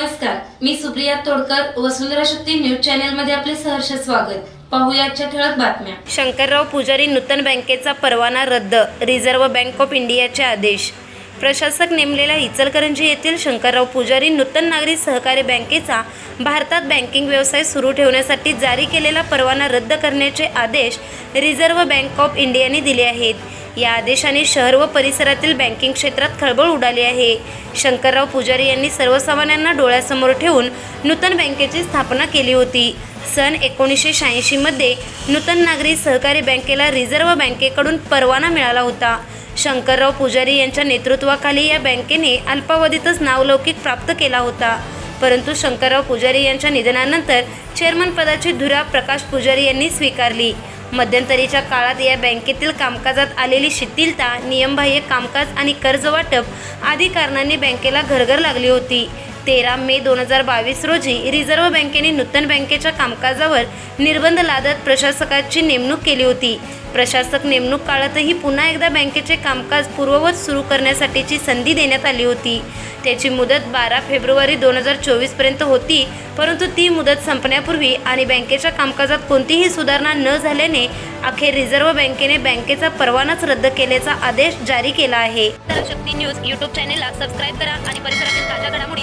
नमस्कार मी सुप्रिया तोडकर वसुंधरा शक्ती न्यूज चॅनलमध्ये आपले सहर्ष स्वागत. पाहुयाच्या ठळक बातम्या. शंकरराव पुजारी नूतन बँकेचा परवाना रद्द रिझर्व्ह बँक ऑफ इंडियाचे आदेश. प्रशासक नेमलेल्या इचलकरंजी येथील शंकरराव पुजारी नूतन नागरी सहकारी बँकेचा भारतात बँकिंग व्यवसाय सुरू ठेवण्यासाठी जारी केलेला परवाना रद्द करण्याचे आदेश रिझर्व्ह बँक ऑफ इंडियाने दिले आहेत. या आदेशाने शहर व परिसरातील बँकिंग क्षेत्रात खळबळ उडाली आहे. शंकरराव पुजारी यांनी सर्वसामान्यांना डोळ्यासमोर ठेवून नूतन बँकेची स्थापना केली होती. सन एकोणीसशे शहाऐंशीमध्ये नूतन नागरी सहकारी बँकेला रिझर्व्ह बँकेकडून परवाना मिळाला होता. शंकरराव पुजारी यांच्या नेतृत्वाखाली या बँकेने अल्पावधीतच नावलौकिक प्राप्त केला होता. परंतु शंकरराव पुजारी यांच्या निधनानंतर चेअरमन पदाची धुरा प्रकाश पुजारी यांनी स्वीकारली. मध्यंतरीच्या काळात या बँकेतील कामकाजात आलेली शिथिलता नियमबाह्य कामकाज आणि कर्ज वाटप आदी कारणांनी बँकेला घरघर लागली होती. तेरा मे दोन हजार बावीस रोजी रिझर्व्ह बँकेने नूतन बँकेच्या कामकाजावर निर्बंध लादत प्रशासकाची नेमणूक केली होती. प्रशासक नेमणूक काळातही पुन्हा एकदा बँकेचे कामकाज पूर्ववत सुरू करण्यासाठीची संधी देण्यात आली होती. त्याची मुदत बारा फेब्रुवारी दोन हजार चोवीसपर्यंत होती परंतु ती मुदत संपण्यापूर्वी आणि बँकेच्या कामकाजात कोणतीही सुधारणा न झाल्याने अखेर रिझर्व्ह बँकेने बँकेचा परवानाच रद्द केल्याचा आदेश जारी केला आहे. शक्ती न्यूज यूट्यूब चॅनेलला सबस्क्राईब करा आणि परिसरातील ताज्या घडामोडी